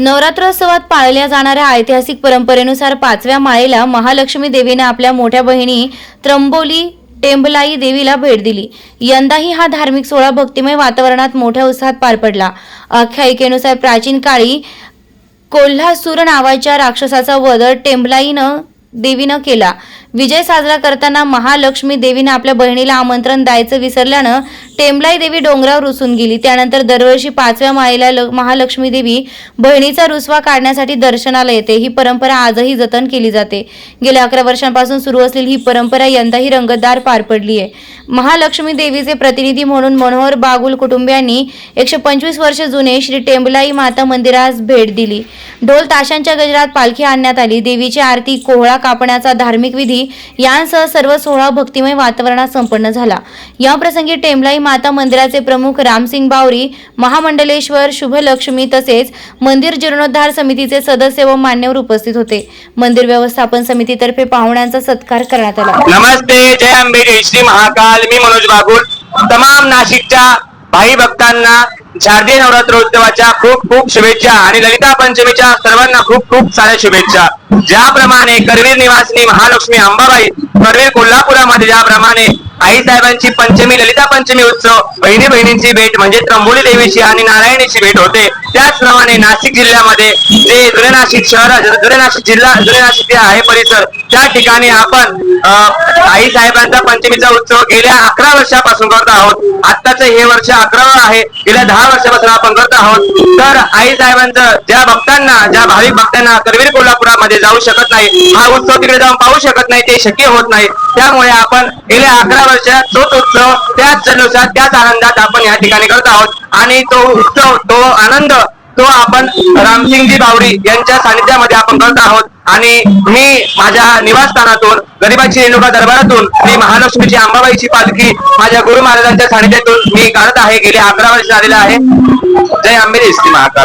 नवरात्रोत्सवात पाळल्या जाणाऱ्या ऐतिहासिक परंपरेनुसार पाचव्या माळेला महालक्ष्मी देवीने आपल्या मोठ्या बहिणी त्र्यंबोली टेंबलाई देवीला भेट दिली. यंदाही हा धार्मिक सोहळा भक्तिमय वातावरणात मोठ्या उत्साहात पार पडला. आख्यायिकेनुसार प्राचीन काळी कोल्हासूर नावाच्या राक्षसाचा वध टेंबलाईनं देवीनं केला. विजय साजरा करताना महालक्ष्मी देवीनं आपल्या बहिणीला आमंत्रण द्यायचं विसरल्यानं टेंबलाई देवी डोंगरावर रुसून गेली. त्यानंतर दरवर्षी पाचव्या माळेला ल- महालक्ष्मी देवी बहिणीचा रुसवा काढण्यासाठी दर्शनाला येते. ही परंपरा आजही जतन केली जाते. गेल्या अकरा वर्षांपासून सुरू असलेली ही परंपरा यंदाही रंगतदार पार पडली आहे. महालक्ष्मी देवीचे प्रतिनिधी म्हणून मनोहर बागुल कुटुंबियांनी एकशे पंचवीस वर्ष जुने श्री टेंबलाई माता मंदिरास भेट दिली. ढोल ताशांच्या गजरात पालखी आणण्यात आली. देवीची आरती कोहळा कापण्याचा धार्मिक विधी यांसह सर्व सोहळा भक्तिमय वातावरणात संपन्न झाला. या प्रसंगी माता मंदिराचे प्रमुख रामसिंग बावरी महामंडलेश्वर शुभलक्ष्मी तसेच मंदिर जीर्णोद्धार समितीचे सदस्य व मान्यवर उपस्थित होते. मंदिर व्यवस्थापन समितीतर्फे पाहुण्यांचा सत्कार करण्यात आला. नमस्ते जय अंबे श्री महाकाल. मी मनोज बागुल. तमाम नाशिकच्या भाई भक्तांना शारदीय नवरात्रोत्सवाच्या खूप खूप शुभेच्छा आणि ललिता पंचमीच्या सर्वांना खूप खूप साऱ्या शुभेच्छा. ज्याप्रमाणे करवीर निवासिनी महालक्ष्मी अंबाबाई करवीर कोल्हापुरामध्ये ज्याप्रमाणे आई साहेबांची पंचमी ललिता पंचमी उत्सव बहिणी बहिणींची भेट म्हणजे त्र्यंबोली देवीची आणि नारायणीची भेट होते. त्याचप्रमाणे नाशिक जिल्ह्यामध्ये जे जुने नाशिक शहर जुने नाशिक जिल्हा जुने नाशिक जे आहे परिसर त्या ठिकाणी आपण अ, आई साहेबांचा पंचमीचा उत्सव गेल्या अकरा वर्षापासून करत आहोत. आत्ताचं हे वर्ष अकरावं आहे. गेल्या दहा वर्षापासून आपण करत आहोत. तर आई साहेबांचं ज्या भक्तांना ज्या भाविक भक्तांना करवीर कोल्हापुरामध्ये जाऊ शकत नाही हा उत्सव तिकडे जाऊन पाहू शकत नाही ते शक्य होत नाही. त्यामुळे आपण गेल्या अकरा वर्षात तोच उत्सव त्याच जल्लोषात त्याच आनंदात आपण या ठिकाणी करत आहोत. आणि तो उत्सव तो आनंद तो आपण रामसिंगजी बावरी यांच्या सानिध्यामध्ये आपण करत आहोत. आणि मी माझ्या निवासस्थानातून गरिबाची रेणुका दरबारातून मी महालक्ष्मीची अंबाबाईची पालखी माझ्या गुरु महाराजांच्या सानिध्यातून मी काढत आहे. गेले अकरा वर्ष झालेले आहे. जय आंबेरी जय महाकाल.